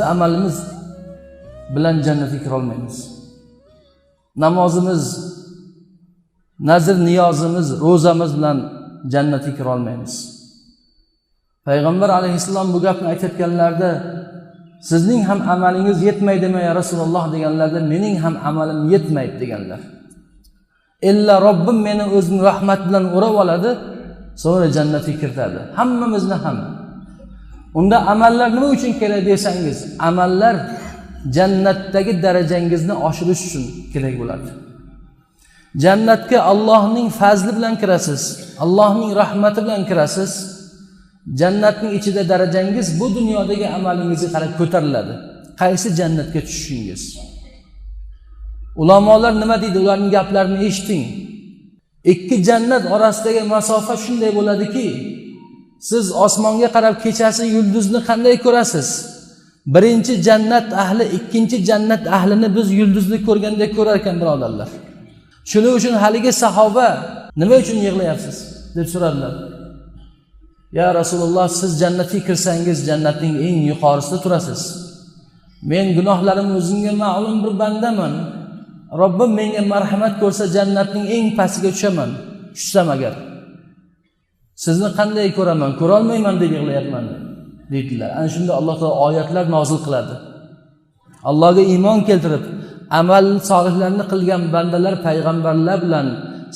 bizni amalimiz bilan jannatga kirolmaymiz namozimiz nazr niyozimiz ro'zamiz bilan jannatga kirolmaymiz payg'ambar alayhissalom bu gapni aytayotganlarida sizning ham amalingiz yetmaydimi ya rasululloh? deganlarida mening ham amalim yetmaydi deganlar. Illa robbim meni o'zini rahmat bilan o'rab oladi so'ngra jannatga kiritadi. Hammamizni ham. Unda amallar nima uchun kerak desangiz amallar jannatdagi darajangizni oshirish uchun kerak bo'ladi. Jannatga allohning fazli bilan kirasiz allohning rahmati bilan kirasiz jannatning ichida darajangiz bu dunyodagi amalingizga qarab ko'tariladi. Qaysi jannatga tushishingiz? Ulamolar nima deydi? Ularning gaplarini eshiting ikki jannat orasidagi masofa shunday bo'ladiki siz osmonga qarab kechasi yulduzni qanday ko'rasiz? Birinchi jannat ahli ikkinchi jannat ahlini biz yulduzni ko'rgandek ko'rar ekan birodarlar. Shuning uchun haligi sahoba nima uchun yig'layapsiz? deb so'radilar. Ya rasululloh siz jannatga kirsangiz jannatning eng yuqorisida turasiz. Men gunohlarim o'zimga ma'lum bir bandaman. Robbim menga marhamat ko'rsa jannatning eng pastiga tushaman. Tushsam agar. Sizni qanday ko'raman ko'rolmayman deb yig'layapman deydilar. Ana shunda alloh taolo oyatlar nozil qiladi. Allohga iymon keltirib amal solihlarni qilgan bandalar payg'ambarlar bilan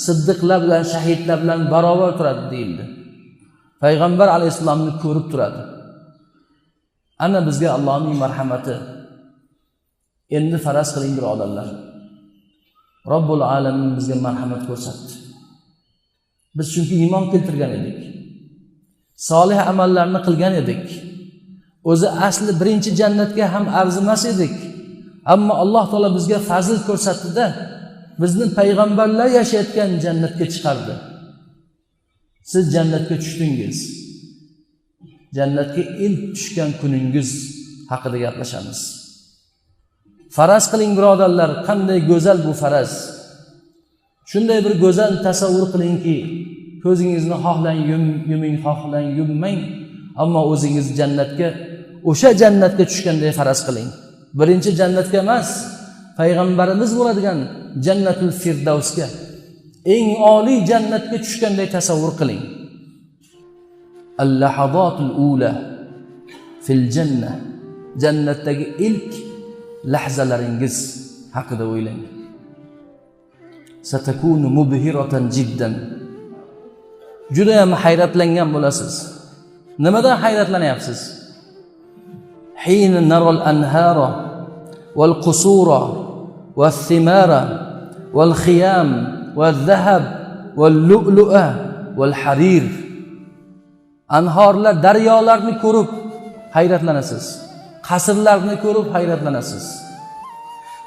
siddiqlar bilan shahidlar bilan barobar turadi deyildi. Payg'ambar alayhissalomni ko'rib turadi. Ana bizga allohning marhamati. Endi faraz qiling birodarlar. Robbul alamin bizga marhamat ko'rsatdi. Biz chunki iymon keltirgan edik. Solih amallarni qilgan edik. O'zi asli birinchi jannatga ham arzimas edik. Ammo alloh taolo bizga fazl ko'rsatdida bizni payg'ambarlar yashayotgan jannatga chiqardi. Siz jannatga tushdingiz. Jannatga ilk tushgan kuningiz haqida gaplashamiz. Faraz qiling birodarlar qanday go'zal bu faraz. Shunday bir go'zal tasavvur qilingki ko'zingizni xohlang yuming xohlang yummang. Ammo o'zingiz jannatga o'sha jannatga tushganday faraz qiling. Birinchi jannatga emas payg'ambarimiz bo'ladigan jannatul firdavsga eng oliy jannatga tushganday tasavvur qiling. Allahadotul ula fil janna. Jannatdagi ilk lahzalaringiz haqida o'ylang. Satakunu mubhiratan jiddan. judayam hayratlangan bo'lasiz. Nimadan hayratlanyapsiz? Narol anhara qusura thimara zahab lu'lua harir. Anhorlar daryolarni ko'rib hayratlanasiz. Qasrlarni ko'rib hayratlanasiz.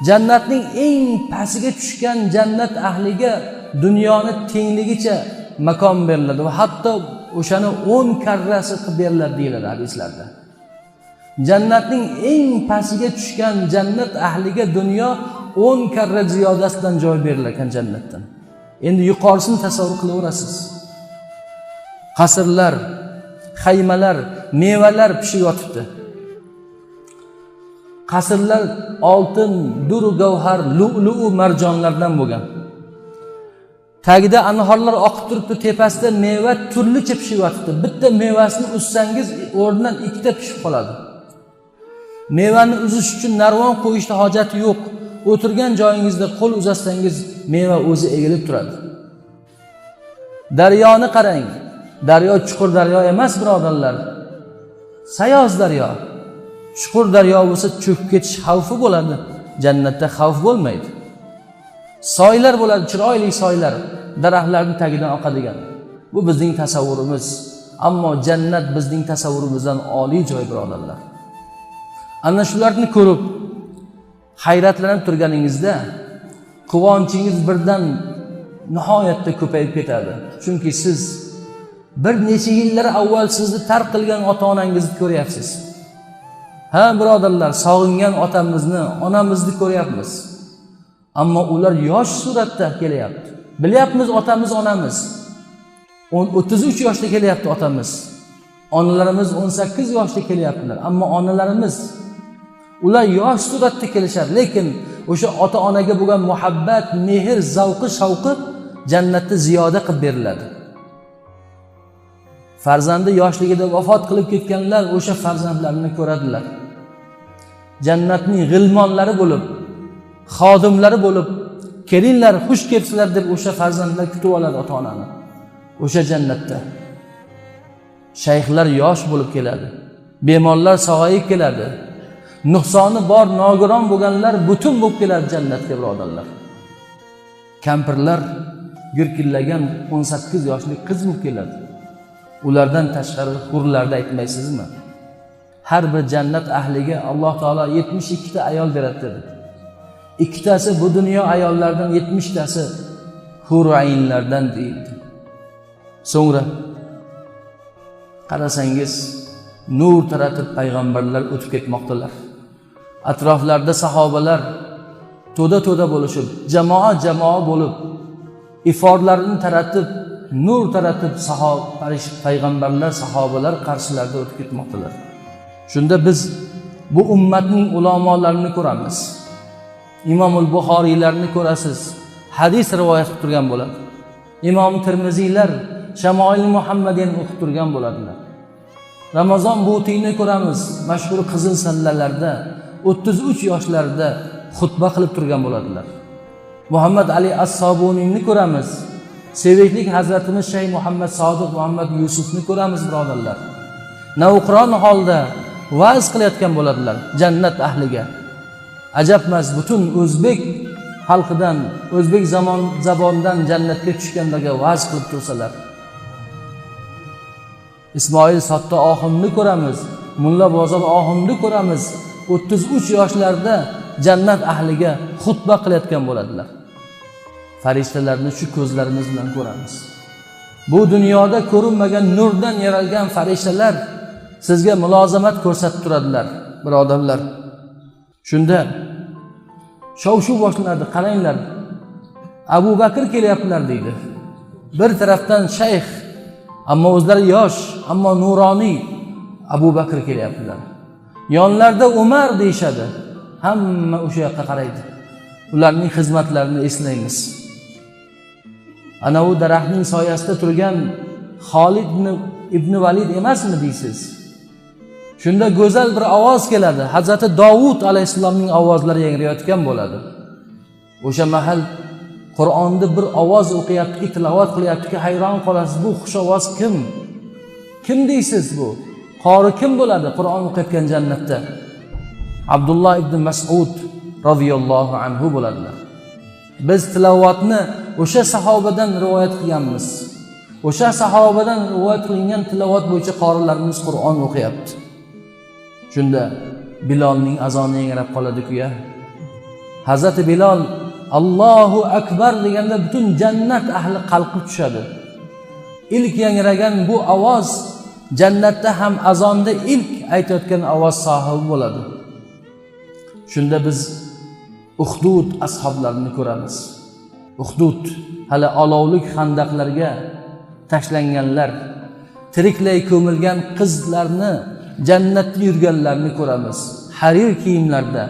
Jannatning eng pastiga tushgan jannat ahliga dunyoni tengligicha makon beriladi va hatto o'shani o'n karrasi qilib beriladi deyiladi hadislarda. Jannatning eng pastiga tushgan jannat ahliga dunyo o'n karra ziyodasidan joy berilar ekan jannatdan. Endi yuqorisini tasavvur qilaverasiz. Qasrlar haymalar mevalar pishib yotibdi. Qasrlar oltin duru gavhar lu'lu marjonlardan bo'lgan. Tagida anhorlar oqib turibdi tepasida meva turlicha pishib yotibdi bitta mevasini uzsangiz o'rnidan ikkita pishib qoladi. Mevani uzish uchun narvon qo'yishni hojati yo'q. O'tirgan joyingizda qo'l uzatsangiz meva o'zi egilib turadi. Daryoni qarang. Daryo chuqur daryo emas birodarlar. Sayoz daryo. Chuqur daryo bo'lsa cho'kib ketish xavfi bo'ladi. Jannatda xavf bo'lmaydi. Soylar bo'ladi chiroyli soylar daraxtlarni tagidan oqadigan. Bu bizning tasavvurimiz. Ammo jannat bizning tasavvurimizdan oliy joy birodarlar. Ana shularni ko'rib hayratlanib turganingizda quvonchingiz birdan nihoyatda ko'payib ketadi. Chunki siz bir necha yillar avval sizni tark qilgan ota onangizni ko'ryapsiz. Ha birodarlar sog'ingan otamizni onamizni ko'ryapmiz. Ammo ular yosh suratda kelyapti. Bilyapmiz otamiz onamiz. O'n o'ttiz uch yoshda kelyapti otamiz. Onalarimiz o'n sakkiz yoshda kelyaptilar ammo onalarimiz ular yosh suratda kelishadi. Lekin o'sha ota onaga bo'lgan muhabbat mehr zavqi shavqi jannatda ziyoda qilib beriladi. Farzandi yoshligida vafot qilib ketganlar o'sha farzandlarini ko'radilar. Jannatning g'ilmonlari bo'lib xodimlari bo'lib kelinglar xush kelibsizlar deb o'sha farzandlar kutib oladi ota onani o'sha jannatda. Shayxlar yosh bo'lib keladi bemorlar sog'ayib keladi. Nuqsoni bor nogiron bo'lganlar butun bo'lib keladi jannatga birodarlar. Kampirlar gurkillagan o'n sakkiz yoshli qiz bo'lib keladi. Ulardan tashqari hurlarni aytmaysizmi? Har bir jannat ahliga alloh taolo yetmish ikkita ayol beradi dedi. Ikkitasi bu dunyo ayollaridan yetmishtasi hurayinlardan deyildi. So'ngra qarasangiz nur taratib payg'ambarlar o'tib ketmoqdalar. Atroflarida sahobalar to'da to'da bo'lishib jamoa jamoa bo'lib iforlarini taratib nur taratib sahob payg'ambarlar sahobalar qarshilarida o'tib ketmoqdalar. Shunda biz bu ummatning ulamolarini ko'ramiz. Imomul buxoriylarni ko'rasiz. Hadis rivoyat qilib turgan bo'ladi. Imom termiziylar shamoil muhammadiyani o'qib turgan bo'ladilar. Ramazon butiyni ko'ramiz mashhur qizil sallalarda o'ttiz uch yoshlarida xutba qilib turgan bo'ladilar. Muhammad ali assobuniyni ko'ramiz sevikli hazratimiz shayx muhammad sodiq muhammad yusufni ko'ramiz birodarlar. Navqiron holda va'z qilayotgan bo'ladilar jannat ahliga. Ajabmas butun o'zbek xalqidan o'zbek zamon zabonidan jannatga tushganlarga va'z qilib tursalar. Ismoil sotta oxunni ko'ramiz mulla bozor oxunni ko'ramiz. o'ttiz uch yoshlarda jannat ahliga xutba qilayotgan bo'ladilar. Farishtalarni shu ko'zlarimiz bilan ko'ramiz. Bu dunyoda ko'rinmagan nurdan yaralgan farishtalar sizga mulozamat ko'rsatib turadilar birodarlar. Shunda shov shuv boshlanadi qaranglar. Abu bakr kelyaptilar deydi. Bir tarafdan shayx ammo o'zlari yosh ammo nuroniy abu bakr kelyaptilar. Yonlarida umar deyishadi. Hamma o'sha yoqqa qaraydi. Ularning xizmatlarini eslaymiz ana u daraxtning soyasida turgan xolid ibn valid emasmi deysiz? Shunda go'zal bir ovoz keladi. Hazrati dovud alayhissalomning ovozlari yangrayotgan bo'ladi. O'sha mahal qur'onni bir ovoz o'qiyaptiki tilovat qilyaptiki hayron qolasiz bu xushovoz kim? Kim deysiz bu? Qori kim bo'ladi qur'on o'qiyotgan jannatda? Abdulloh ibn masud roziyallohu anhu bo'ladilar. Biz tilovatni o'sha sahobadan rivoyat qilganmiz. O'sha sahobadan rivoyat qilingan tilovat bo'yicha qorilarimiz qur'on o'qiyapti. Shunda bilolning azoni yangrab qoladiku ya. Hazrati bilol allohu akbar deganda butun jannat ahli qalqib tushadi. Ilk yangragan bu ovoz jannatda ham azonda ilk aytayotgan ovoz sohibi bo'ladi. Shunda biz uhdud ashoblarini ko'ramiz. Uhdud hali olovlik handaqlarga tashlanganlar tiriklay ko'milgan qizlarni jannatda yurganlarni ko'ramiz. Harir kiyimlarda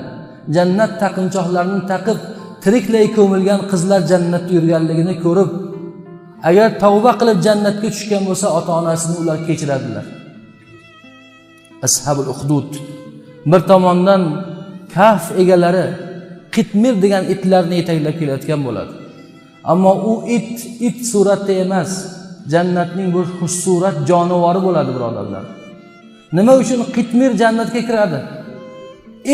jannat taqinchoqlarini taqib tiriklay ko'milgan qizlar jannatda yurganligini ko'rib agar tavba qilib jannatga tushgan bo'lsa ota onasini ular kechiradilar. Ashabul uhdud bir tomondan kaf egalari qitmir degan itlarni yetaklab kelayotgan bo'ladi. Ammo u it it suratda emas jannatning bir xushsurat jonivori bo'ladi birodarlar. Nima uchun qitmir jannatga kiradi?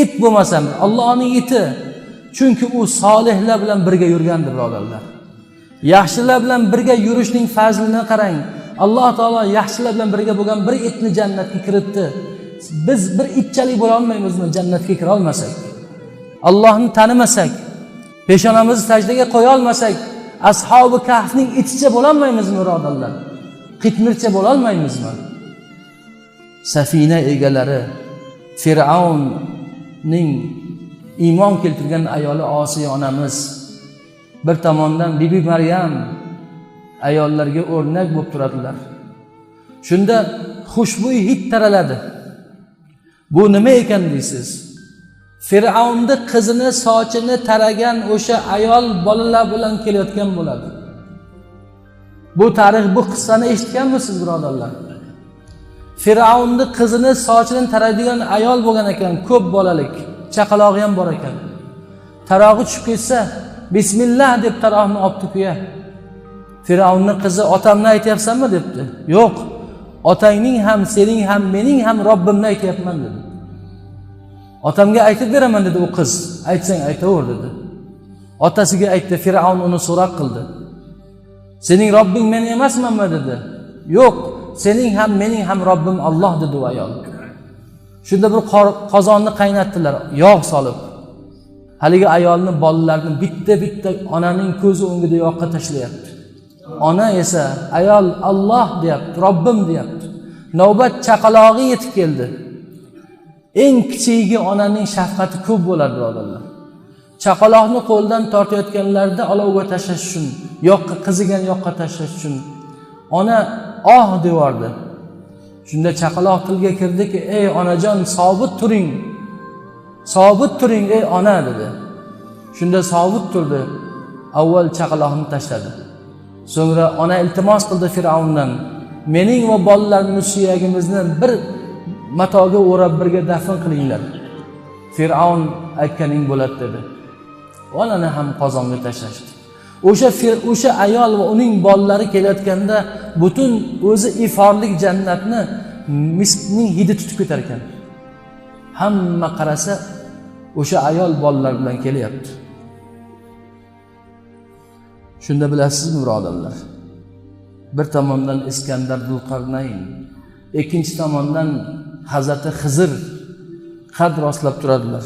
It bo'lmasam allohning iti. Chunki u solihlar bilan birga yurgandi birodarlar. Yaxshilar bilan birga yurishning fazlini qarang. Alloh taolo yaxshilar bilan birga bo'lgan bir itni jannatga kiritdi. Biz bir itchalik bo'lolmaymizmi jannatga kira olmasak? Allohni tanimasak peshonamizni sajdaga qo'ya olmasak ashobi kahfning iticha bo'lolmaymizmi birodarlar? Qitmircha bo'lolmaymizmi safina egalari fir'avnning iymon keltirgan ayoli osiya onamiz bir tomondan bibi maryam ayollarga o'rnak bo'lib turadilar. Shunda xushbo'y hid taraladi. Bu nima ekan deysiz? Fir'avnni qizini sochini taragan o'sha ayol bolalar bilan kelayotgan bo'ladi. Bu tarix bu qissani eshitganmisiz birodarlar? Fir'avnni qizini sochini taraydigan ayol bo'lgan ekan ko'p bolalik chaqalog'i ham bor ekan. Tarog'i tushib ketsa bismillah deb tarog'ni olibdi kuya. Fir'avnni qizi otamni aytyapsanmi? debdi. Yo'q otangning ham sening ham mening ham robbimni aytyapman dedi. Otamga aytib beraman dedi u qiz. Aytsang aytaver dedi. Otasiga aytdi fir'avn uni so'roq qildi. Sening robbing men emasmanmi? dedi. Yo'q sening ham mening ham robbim olloh dedi u ayol. Shunda bir qozonni qaynatdilar yog' solib. Haligi ayolni bolalarini bitta bitta onaning ko'zi o'ngida yoqqa tashlayapti. Ona esa ayol alloh deyapti robbim deyapti. Navbat chaqalog'i yetib keldi. Eng kichigi onaning shafqati ko'p bo'ladi birodarlar chaqaloqni qo'ldan tortayotganlarida olovga tashlash uchun yoqqa qizigan yoqqa tashlash uchun. Ona oh deyordi shunda chaqaloq tilga kirdiki ey onajon sobit turing. Sobit turing ey ona dedi. Shunda sobit turdi. Avval chaqaloqni tashladi. So'ngra ona iltimos qildi fir'avndan. Mening va bolalarimni suyagimizni bir matoga o'rab birga dafn qilinglar. Fir'avn aytganing bo'ladi dedi. Onani ham qozonga tashlashdi. O'sha o'sha ayol va uning bolalari kelayotganda butun o'zi iforlik jannatni miskning hidi tutib ketar ekan. Hamma qarasa o'sha ayol bolalar bilan kelyapti. Shunda bilasizmi birodarlar? Bir tomondan iskandar dulqarnayn ikkinchi tomondan hazrati xizr qad rostlab turadilar.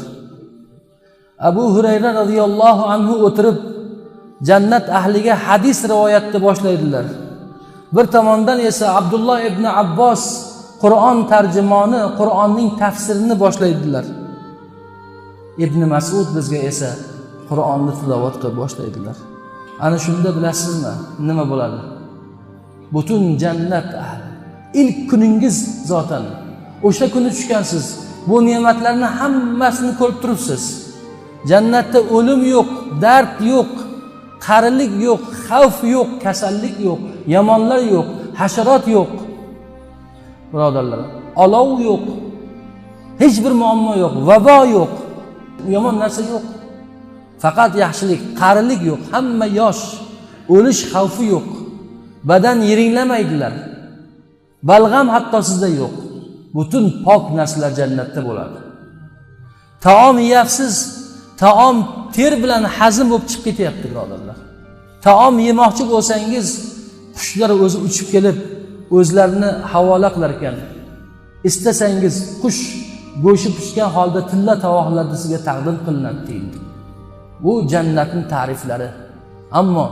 Abu hurayra roziyallohu anhu o'tirib jannat ahliga hadis rivoyatni boshlaydilar. Bir tomondan esa abdulloh ibn abbos qur'on tarjimoni qur'onning tafsirini boshlaydilar. Ibn masud bizga esa qur'onni tilovat qilib boshlaydilar. Ana shunda bilasizmi nima bo'ladi? Butun jannat ahli ilk kuningiz zotan o'sha kuni tushgansiz bu ne'matlarni hammasini ko'rib turibsiz. Jannatda o'lim yo'q dard yo'q qarilik yo'q xavf yo'q kasallik yo'q yomonlar yo'q hasharot yo'q birodarlar olov yo'q hech bir muammo yo'q vabo yo'q yomon narsa yo'q faqat yaxshilik qarilik yo'q hamma yosh o'lish xavfi yo'q. Badan yiringlamaydilar. Balg'am hatto sizda yo'q. Butun pok narsalar jannatda bo'ladi. Taom yeyapsiz taom ter bilan hazm bo'lib chiqib ketyapti birodarlar. Taom yemoqchi bo'lsangiz qushlar o'zi uchib kelib o'zlarini havola qilar ekan. Istasangiz qush go'shti pishgan holda tilla tovoqlarda sizga taqdim qilinadi deyildi bu jannatning ta'riflari. Ammo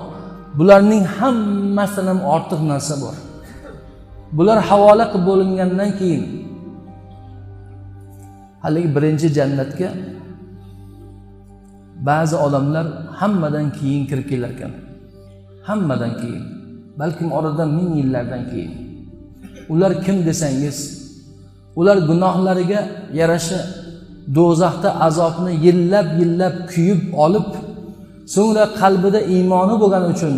bularning hammasidan ham ortiq narsa bor. Bular havola qilib bo'lingandan keyin haligi birinchi jannatga ba'zi odamlar hammadan keyin kirib kelar ekan hammadan keyin balkim oradan ming yillardan keyin. Ular kim desangiz ular gunohlariga yarasha do'zaxda azobni yillab yillab kuyib olib so'ngra qalbida iymoni bo'lgani uchun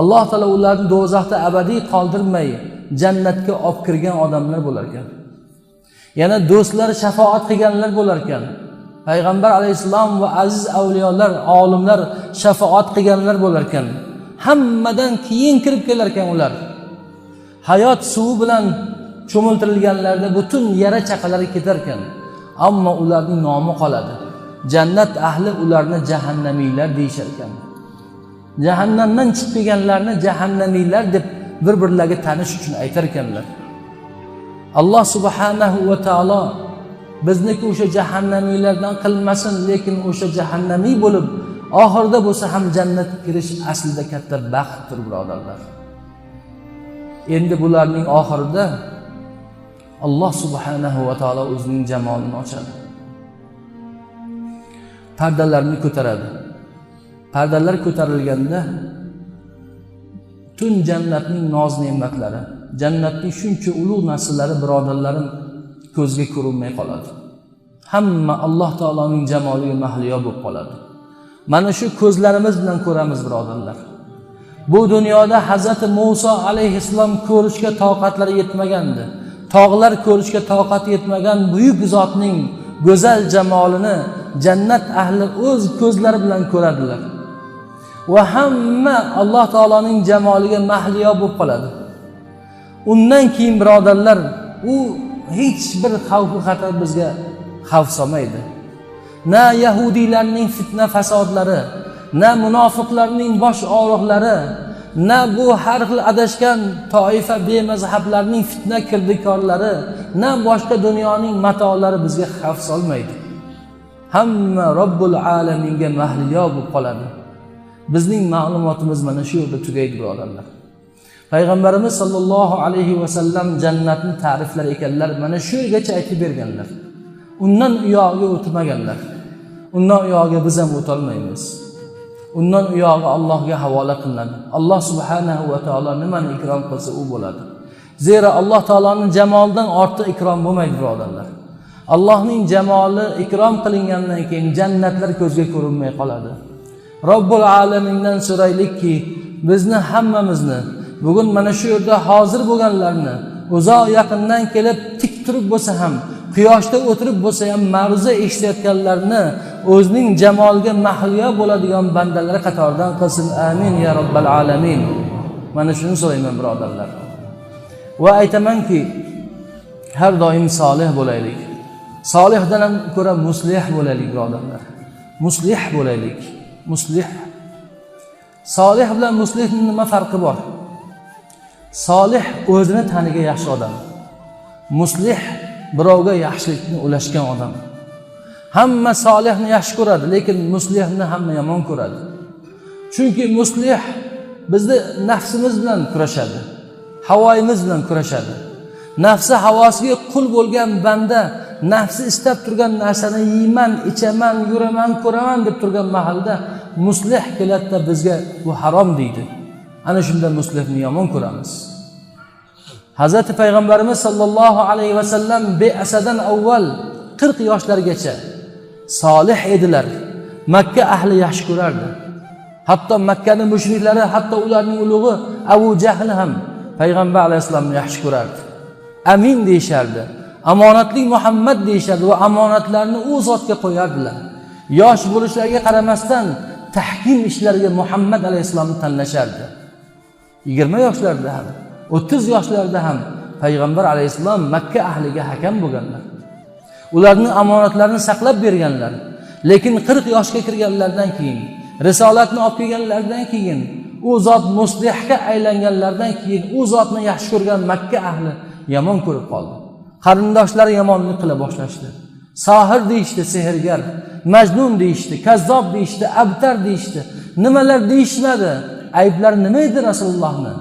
alloh taolo ularni do'zaxda abadiy qoldirmay jannatga olib kirgan odamlar bo'lar ekan yana do'stlar shafoat qilganlar bo'lar ekan payg'ambar alayhissalom va aziz avliyolar olimlar shafoat qilganlar bo'lar ekan. Hammadan keyin kirib kelar ekan ular. Hayot suvi bilan cho'miltirilganlarida butun yara chaqalari ketar ekan. Ammo ularning nomi qoladi. Jannat ahli ularni jahannamiylar deyishar ekan. Jahannamdan chiqib kelganlarni jahannamiylar deb bir birlariga tanish uchun aytar ekanlar. Alloh subhanahu va taolo bizniki o'sha jahannamiylardan qilmasin lekin o'sha jahannamiy bo'lib oxirida bo'lsa ham jannatga kirish aslida katta baxtdir birodarlar. Endi bularning oxirida alloh subhanahu va taolo o'zining jamolini ochadi. Pardalarni ko'taradi. Pardalar ko'tarilganda butun jannatning noz ne'matlari jannatning shuncha ulug' narsalari birodarlarim ko'zga ko'rinmay qoladi. Hamma alloh taoloning jamoliga mahliyo bo'lib qoladi. Mana shu ko'zlarimiz bilan ko'ramiz birodarlar. Bu dunyoda hazrati muso alayhissalom ko'rishga toqatlari yetmagandi. Tog'lar ko'rishga toqati yetmagan buyuk zotning go'zal jamolini jannat ahli o'z ko'zlari bilan ko'radilar. Va hamma alloh taoloning jamoliga mahliyo bo'lib qoladi. Undan keyin birodarlar u hech bir xavfu xatar bizga xavf solmaydi. Na yahudiylarning fitna fasodlari na munofiqlarning bosh og'riqlari na bu har xil adashgan toifa bemazhablarning fitna kirdikorlari na boshqa dunyoning matolari bizga xavf solmaydi. Hamma robbul alaminga mahliyo bo'lib qoladi. Bizning ma'lumotimiz mana shu yerda tugaydi birodarlar. Payg'ambarimiz sollallohu alayhi vasallam jannatni ta'riflar ekanlar mana shu yergacha aytib berganlar. Undan u yog'iga o'tmaganlar. Undan u yog'iga biz ham o'tolmaymiz. Undan u yog'i allohga havola qilinadi. Alloh subhanahu va taolo nimani ikrom qilsa u bo'ladi. Zero alloh taoloni jamolidan ortiq ikrom bo'lmaydi birodarlar. Allohning jamoli ikrom qilingandan keyin jannatlar ko'zga ko'rinmay qoladi. Robbul alamindan so'raylikki bizni hammamizni bugun mana shu yerda hozir bo'lganlarni uzoq yaqindan kelib tik turib bo'lsa ham quyoshda o'tirib bo'lsa ham ma'ruza eshitayotganlarni o'zining jamoliga mahliyo bo'ladigan bandalar qatoridan qilsin. Amin ya robbal alamin. Mana shuni so'rayman birodarlar. Va aytamanki har doim solih bo'laylik. Solihdan ham ko'ra muslih bo'laylik birodarlar. Muslih bo'laylik. Muslih. Solih bilan muslihni nima farqi bor? Solih o'zini tanigan yaxshi odam. Muslih birovga yaxshilikni ulashgan odam. Hamma solihni yaxshi ko'radi lekin muslihni hamma yomon ko'radi. Chunki muslih bizni nafsimiz bilan kurashadi havoyimiz bilan kurashadi. Nafsi havosiga qul bo'lgan banda nafsi istab turgan narsani yeyman ichaman yuraman ko'raman deb turgan mahalda muslih keladida bizga bu harom deydi. Ana shunda muslihni yomon ko'ramiz. Hazrati payg'ambarimiz sollallohu alayhi vasallam beasadan avval qirq yoshlargacha solih edilar. Makka ahli yaxshi ko'rardi. Hatto makkani mushriklari hatto ularning ulug'i abu jahl ham payg'ambar alayhissalomni yaxshi ko'rardi. Amin deyishardi omonatli muhammad deyishardi va omonatlarni u zotga qo'yardilar. Yosh bo'lishlariga qaramasdan tahkim ishlariga muhammad alayhissalomni tanlashardi. Yigirma yoshlarida ham o'ttiz yoshlarida ham payg'ambar alayhissalom makka ahliga hakam bo'lganlar. Ularni omonatlarini saqlab berganlar. Lekin qirq yoshga kirganlaridan keyin risolatni olib kelganlaridan keyin u zot muslihga aylanganlaridan keyin u zotni yaxshi ko'rgan makka ahli yomon ko'rib qoldi. Qarindoshlari yomonlik qila boshlashdi. Sohir deyishdi sehrgar majnun deyishdi kazzob deyishdi abtar deyishdi. Nimalar deyishmadi? Ayblari nima edi rasulullohni?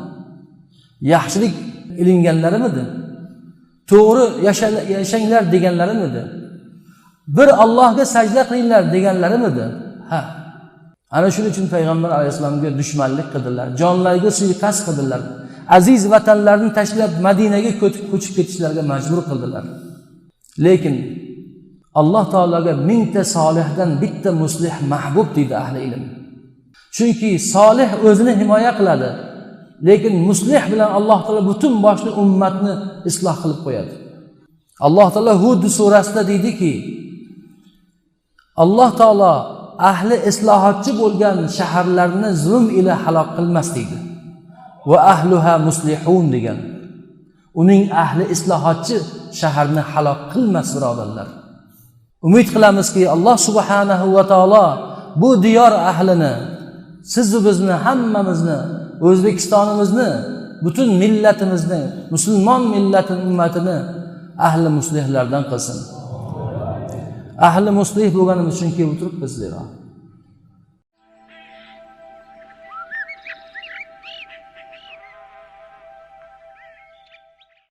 Yaxshilik ilinganlarimidi to'g'ri yashanglar deganlarimidi bir allohga sajda qilinglar deganlarimidi ha. Ana shuning uchun payg'ambar alayhissalomga dushmanlik qildilar jonlariga suiqasd qildilar aziz vatanlarini tashlab madinaga ko'chib ketishlarga majbur qildilar. Lekin alloh taologa mingta solihdan bitta muslih mahbub deydi ahli ilm. Chunki solih o'zini himoya qiladi. Lekin muslih bilan alloh taolo butun boshli ummatni isloh qilib qo'yadi. Alloh taolo hud surasida deydiki alloh taolo ahli islohotchi bo'lgan shaharlarni zulm ila halok qilmas deydi. Va ahluha muslihun degan. Uning ahli islohotchi shaharni halok qilmas birodarlar. Umid qilamizki alloh subhanahu va taolo bu diyor ahlini sizu bizni hammamizni o'zbekistonimizni butun millatimizni musulmon millati ummatini ahli muslihlardan qilsin. Ahli muslih bo'lganimiz uchun kelib turibmiz zero